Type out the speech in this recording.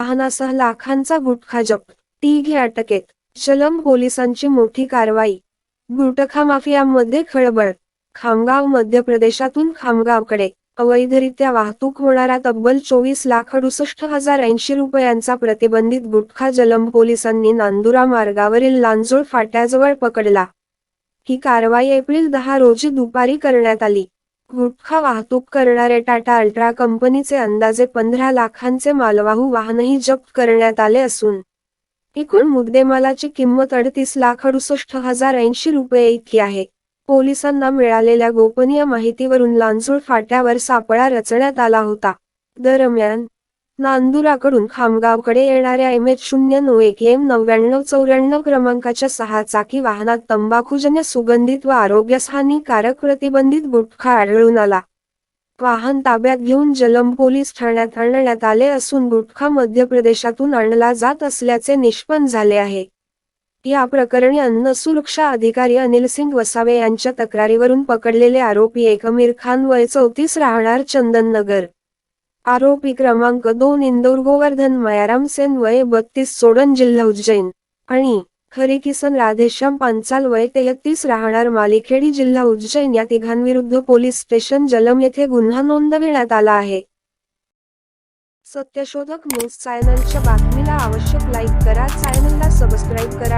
वाहनासह लाखांचा गुटखा जप्त तिघे अटकेत. जलम पोलिसांची मोठी कारवाई. गुटखा माफियामध्ये खळबळ. खामगाव मध्य प्रदेशातून खामगावकडे. अवैधरित्या वाहतूक होणारा तब्बल चोवीस लाख अडुसष्ट हजार ऐंशी रुपयांचा प्रतिबंधित गुटखा जलम पोलिसांनी नांदुरा मार्गावरील लांजोळ फाट्याजवळ पकडला. ही कारवाई एप्रिल दहा रोजी दुपारी करण्यात आली. गुटखा वाहतूक करणारे टाटा अल्ट्रा कंपनीचे अंदाजे पंधरा लाखांचे मालवाहू वाहनही जप्त करण्यात आले असून एकूण मुद्देमालाची किंमत अडतीस लाख अडुसष्ट हजार ऐंशी रुपये इतकी आहे. पोलिसांना मिळालेल्या गोपनीय माहितीवरून लांजूळ फाट्यावर सापळा रचण्यात आला होता. दरम्यान नांदुराकडून खामगावकडे येणाऱ्या एम एच शून्य नऊ एक एम नव्याण्णव चौऱ्याण्णव क्रमांकाच्या सहा चाकी वाहनात तंबाखूजन्य सुगंधित व आरोग्यासहानिकारक प्रतिबंधित गुटखा आढळून आला. वाहन ताब्यात घेऊन जलम पोलीस ठाण्यात आणण्यात आले असून गुटखा मध्य प्रदेशातून आणला जात असल्याचे निष्पन्न झाले आहे. या प्रकरणी अन्न सुरक्षा अधिकारी अनिल सिंग वसावे यांच्या तक्रारीवरून पकडलेले आरोपी एक अमीर खान वय चौतीस राहणार चंदननगर. आरोपी क्रमांक दोन इंदौर गोवर्धन मयाराम सेन वय बत्तीस सोडन जिल्हा उज्जैन. आणि हरिकिसन राधेश्याम पांचाल वय तेहतीस राहणार मालिखेडी जिल्हा उज्जैन या तिघांविरुद्ध पोलीस स्टेशन जलम येथे गुन्हा नोंदविण्यात आला आहे. सत्यशोधक न्यूज चॅनलच्या बातमीला आवश्यक लाईक करा. चॅनलला सबस्क्राईब करा.